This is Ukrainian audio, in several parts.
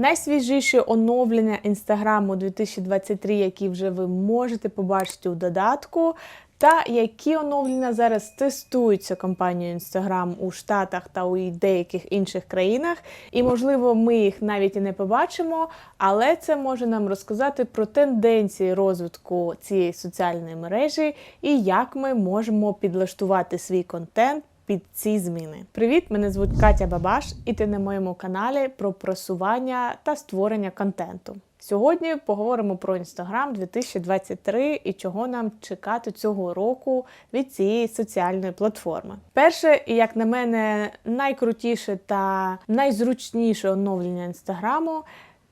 Найсвіжіші оновлення інстаграму 2023, які вже ви можете побачити у додатку, та які оновлення зараз тестуються компанією Instagram у Штатах та у деяких інших країнах. І, можливо, ми їх навіть і не побачимо, але це може нам розказати про тенденції розвитку цієї соціальної мережі і як ми можемо підлаштувати свій контент. Під ці зміни. Привіт! Мене звуть Катя Бабаш, і ти на моєму каналі про просування та створення контенту. Сьогодні поговоримо про Instagram 2023 і чого нам чекати цього року від цієї соціальної платформи. Перше, і як на мене, найкрутіше та найзручніше оновлення інстаграму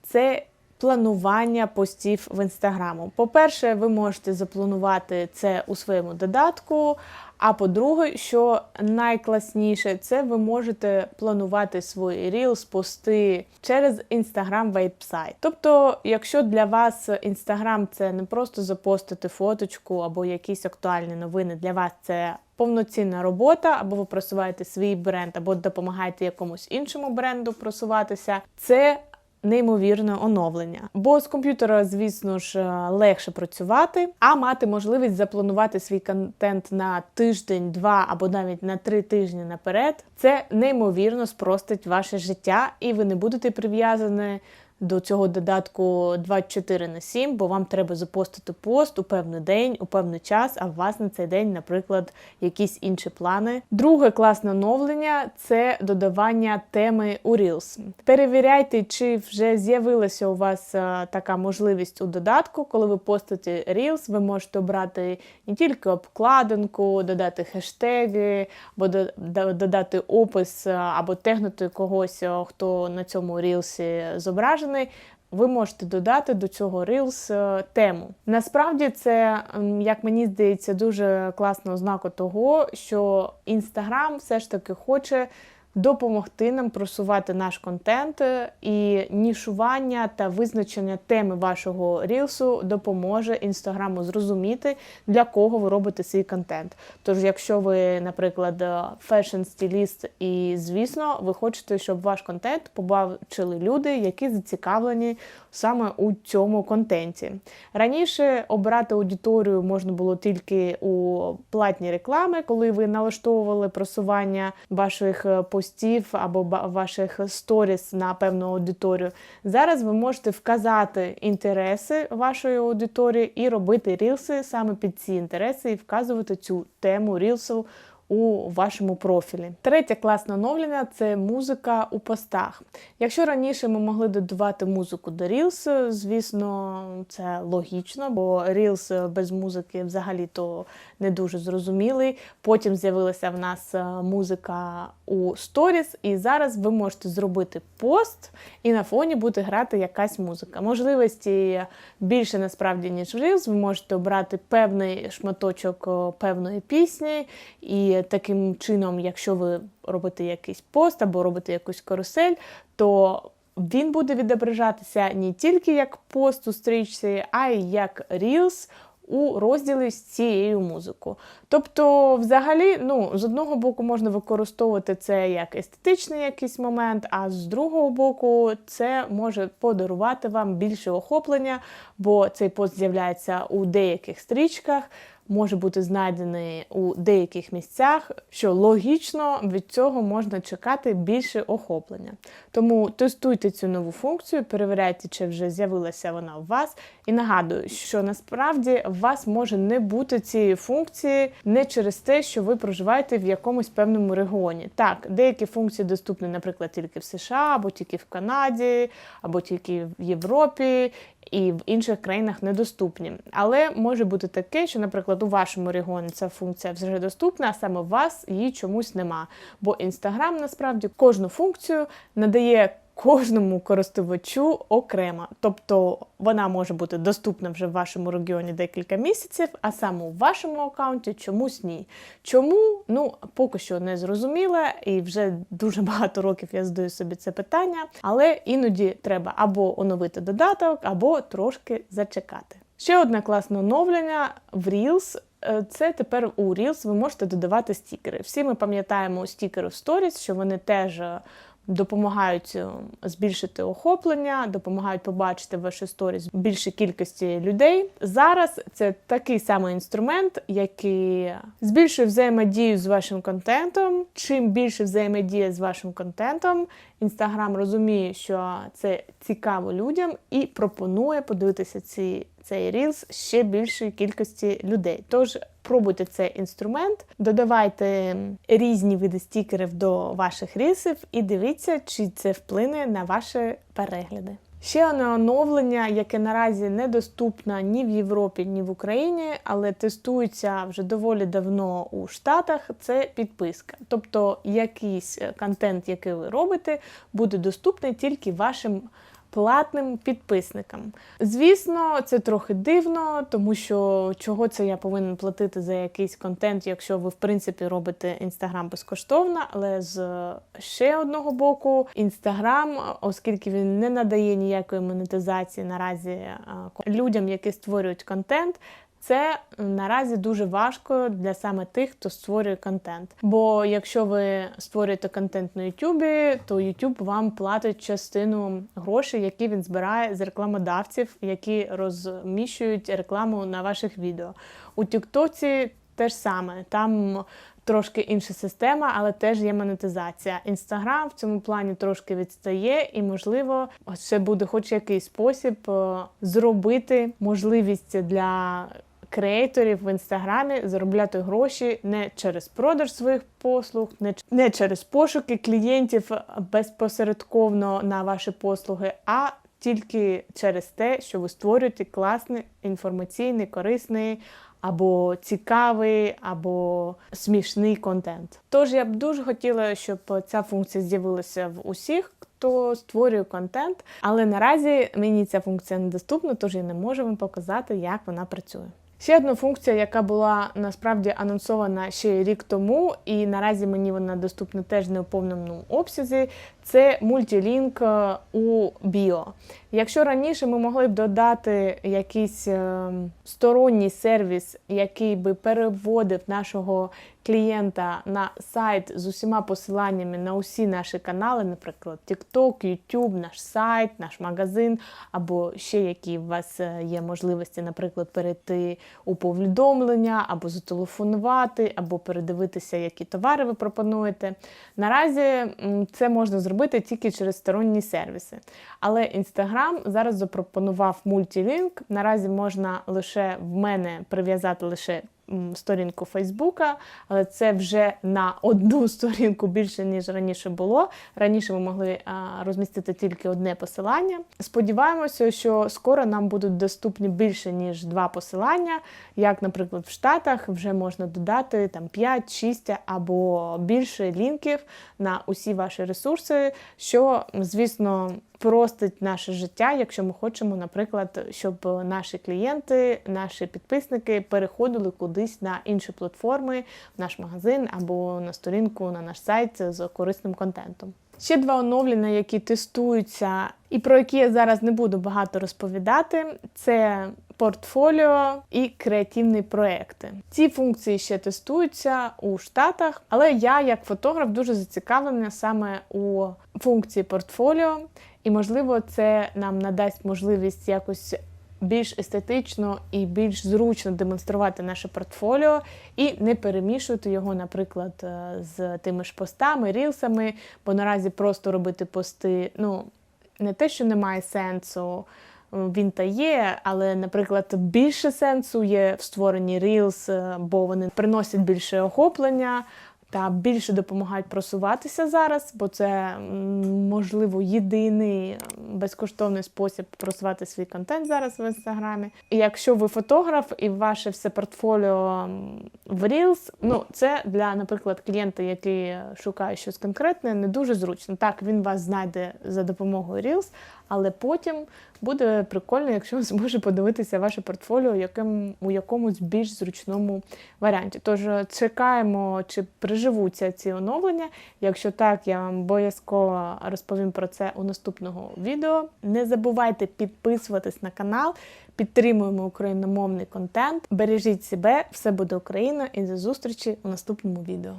це планування постів в інстаграму. По-перше, ви можете запланувати це у своєму додатку. А по-друге, що найкласніше, це ви можете планувати свої Reels, пости через Instagram веб-сайт. Тобто, якщо для вас Instagram це не просто запостити фоточку або якісь актуальні новини, для вас це повноцінна робота, або ви просуваєте свій бренд, або допомагаєте якомусь іншому бренду просуватися, це Неймовірне оновлення, бо з комп'ютера, звісно ж, легше працювати, а мати можливість запланувати свій контент на тиждень, два або навіть на три тижні наперед. Це неймовірно спростить ваше життя, і ви не будете прив'язані до цього додатку 24 на 7, бо вам треба запостити пост у певний день, у певний час, а у вас на цей день, наприклад, якісь інші плани. Друге класне оновлення це додавання теми у Reels. Перевіряйте, чи вже з'явилася у вас е, така можливість у додатку, коли ви постите Reels, ви можете обрати не тільки обкладинку, додати хештеги, або додати опис, е, або тегнути когось, е, хто на цьому рілсі зображений зображений. Ви можете додати до цього Reels е, тему. Насправді, це, як мені здається, дуже класна ознака того, що Інстаграм все ж таки хоче допомогти нам просувати наш контент, е, і нішування та визначення теми вашого рілсу допоможе інстаграму зрозуміти, для кого ви робите свій контент. Тож, якщо ви, наприклад, фешн-стиліст, і, звісно, ви хочете, щоб ваш контент побачили люди, які зацікавлені саме у цьому контенті. Раніше обрати аудиторію можна було тільки у платній реклами, коли ви налаштовували просування ваших е, постів або ваших сторіс на певну аудиторію. Зараз ви можете вказати інтереси вашої аудиторії і робити рілси саме під ці інтереси, і вказувати цю тему рілсу у вашому профілі. Третє класне оновлення це музика у постах. Якщо раніше ми могли додавати музику до Reels, звісно, це логічно, бо Reels без музики взагалі-то не дуже зрозумілий. Потім з'явилася в нас е, музика у Stories, і зараз ви можете зробити пост і на фоні буде грати якась музика. Можливості більше насправді, ніж Reels. Ви можете обрати певний шматочок певної пісні. і таким чином, якщо ви робите якийсь пост або робите якусь карусель, то він буде відображатися не тільки як пост у стрічці, а й як Reels у розділі з цією музикою. Тобто, взагалі, ну, з одного боку, можна використовувати це як естетичний якийсь момент, а з другого боку, це може подарувати вам більше охоплення, бо цей пост з'являється у деяких стрічках може бути знайдений у деяких місцях, що логічно від цього можна чекати більше охоплення. Тому тестуйте цю нову функцію, перевіряйте, чи вже з'явилася вона у вас. І нагадую, що насправді у вас може не бути цієї функції не через те, що ви проживаєте в якомусь певному регіоні. Так, деякі функції доступні, наприклад, тільки в США, або тільки в Канаді, або тільки в Європі і в інших країнах недоступні. Але може бути таке, що, наприклад, у вашому регіоні ця функція вже доступна, а саме у вас її чомусь нема. Бо Інстаграм насправді кожну функцію надає кожному користувачу окремо. Тобто вона може бути доступна вже в вашому регіоні декілька місяців, а саме у вашому аккаунті чомусь ні. Чому? Ну, поки що не зрозуміла, і вже дуже багато років я задаю собі це питання, але іноді треба або оновити додаток, або трошки зачекати. Ще одне класне оновлення в Reels. Е, це тепер у Reels ви можете додавати стікери. Всі ми пам'ятаємо стікери в Stories, що вони теж допомагають е, збільшити охоплення, допомагають побачити ваші сторіс більшій кількості людей. Зараз це такий самий інструмент, який збільшує взаємодію з вашим контентом. Чим більше взаємодія з вашим контентом, інстаграм розуміє, що це цікаво людям і пропонує подивитися ці. Цей рілс ще більшої кількості людей. Тож пробуйте цей інструмент, додавайте різні види стікерів до ваших рілсів і дивіться, чи це вплине на ваші перегляди. Ще одне оновлення, яке наразі недоступне ні в Європі, ні в Україні, але тестується вже доволі давно у Штатах. Це підписка. Тобто якийсь контент, який ви робите, буде доступний тільки вашим платним підписникам. Звісно, це трохи дивно, тому що чого це я повинен платити за якийсь контент, якщо ви в принципі робите інстаграм безкоштовно. Але з ще одного боку, інстаграм, оскільки він не надає ніякої монетизації наразі людям, які створюють контент. Це наразі дуже важко для саме тих, хто створює контент. Бо якщо ви створюєте контент на Ютубі, то Ютуб вам платить частину грошей, які він збирає з рекламодавців, які розміщують рекламу на ваших відео. У Тіктоці теж саме там. Трошки інша система, але теж є монетизація. Інстаграм в цьому плані трошки відстає, і, можливо, це буде хоч якийсь спосіб зробити можливість для креаторів в інстаграмі заробляти гроші не через продаж своїх послуг, не, через пошуки клієнтів безпосередковно на ваші послуги, а тільки через те, що ви створюєте класний інформаційний, корисний. Або цікавий, або смішний контент. Тож я б дуже хотіла, щоб ця функція з'явилася в усіх, хто створює контент, але наразі мені ця функція недоступна, тож я не можу вам показати, як вона працює. Ще одна функція, яка була насправді анонсована ще рік тому, і наразі мені вона доступна теж не у повному обсязі, це мультилінк е, у біо. Якщо раніше ми могли б додати якийсь е, сторонній сервіс, який би переводив нашого клієнта на сайт з усіма посиланнями на усі наші канали, наприклад, TikTok, YouTube, наш сайт, наш магазин, або ще які у вас е, є можливості, наприклад, перейти у повідомлення, або зателефонувати, або передивитися, які товари ви пропонуєте. Наразі це можна зробити тільки через сторонні сервіси. Але Instagram зараз запропонував мультилінк. Наразі можна лише в мене прив'язати лише сторінку Фейсбука, але це вже на одну сторінку більше, ніж раніше було. Раніше ми могли розмістити тільки одне посилання. Сподіваємося, що скоро нам будуть доступні більше, ніж два посилання. Як, наприклад, в Штатах вже можна додати там 5, 6 або більше лінків на усі ваші ресурси, що, звісно, Простить наше життя, якщо ми хочемо, наприклад, щоб наші клієнти, наші підписники переходили кудись на інші платформи, в наш магазин або на сторінку на наш сайт з корисним контентом. Ще два оновлення, які тестуються, і про які я зараз не буду багато розповідати, це портфоліо і креативні проекти. Ці функції ще тестуються у Штатах, але я, як фотограф, дуже зацікавлена саме у функції портфоліо, і, можливо, це нам надасть можливість якось. Більш естетично і більш зручно демонструвати наше портфоліо і не перемішувати його, наприклад, е, з тими ж постами, рілсами, бо наразі просто робити пости, ну, не те, що немає сенсу, він та є, але, наприклад, більше сенсу є в створенні Reels, е, бо вони приносять більше охоплення та більше допомагають просуватися зараз, бо це можливо єдиний безкоштовний спосіб просувати свій контент зараз в інстаграмі. І якщо ви фотограф і ваше все портфоліо в Reels, ну це для, наприклад, клієнта, який шукає щось конкретне, не дуже зручно. Так, він вас знайде за допомогою Reels, але потім буде прикольно, якщо зможе подивитися ваше портфоліо яким, у якомусь більш зручному варіанті. Тож чекаємо, чи приживуться ці оновлення. Якщо так, я вам обов'язково розповім про це у наступного відео. Не забувайте підписуватись на канал, підтримуємо україномовний контент. Бережіть себе, все буде Україна, і до зустрічі у наступному відео.